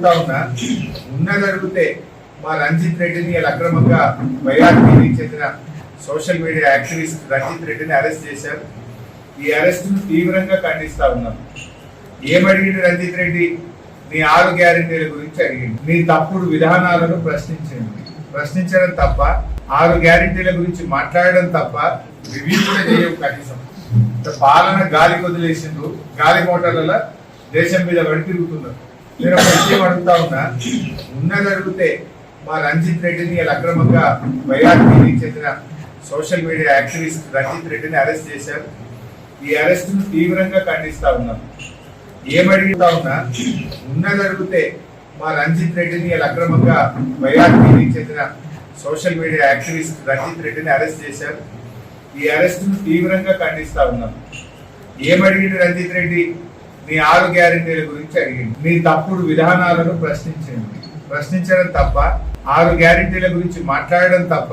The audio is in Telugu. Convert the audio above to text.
ఉన్నా ఉన్న జరిగితే మా రంజిత్ రెడ్డిని అక్రమంగా వైఆర్పీకి చెందిన సోషల్ మీడియా యాక్టివిస్ట్ రంజిత్ రెడ్డిని అరెస్ట్ చేశారు. ఈ అరెస్ట్ను తీవ్రంగా ఖండిస్తా ఉన్నాం. ఏమడిగింది రంజిత్ రెడ్డి? నీ ఆరు గ్యారెంటీల గురించి అడిగింది నీ తప్పుడు విధానాలను ప్రశ్నించింది ప్రశ్నించడం తప్ప ఆరు గ్యారెంటీల గురించి మాట్లాడడం తప్ప రివ్యూ కూడా చేయవు కనీసం. పాలన గాలి వదిలేసిండు. గాలి మోటార్ల దేశం మీద వడి తిరుగుతున్నారు నేను ఒక విషయం అడుగుతా ఉన్నా. ఉన్న జరిగితే మా రంజిత్ రెడ్డిని అక్రమంగా వైఆర్పీకి చెందిన సోషల్ మీడియా యాక్టివిస్ట్ రంజిత్ రెడ్డిని అరెస్ట్ చేశారు. ఈ అరెస్ట్ను తీవ్రంగా ఖండిస్తా ఉన్నాం. ఏమడుగుతా ఉన్నా ఉన్న జరిగితే మా రంజిత్ రెడ్డిని అక్రమంగా వైఆర్పీకి చెందిన సోషల్ మీడియా యాక్టివిస్ట్ రంజిత్ రెడ్డిని అరెస్ట్ చేశారు. ఈ అరెస్ట్ను తీవ్రంగా ఖండిస్తా ఉన్నాం. ఏమడిగింది రంజిత్ రెడ్డి? మీ ఆరు గ్యారెంటీల గురించి అడిగింది. మీ తప్పుడు విధానాలను ప్రశ్నించింది. ప్రశ్నించడం తప్ప ఆరు గ్యారెంటీల గురించి మాట్లాడడం తప్ప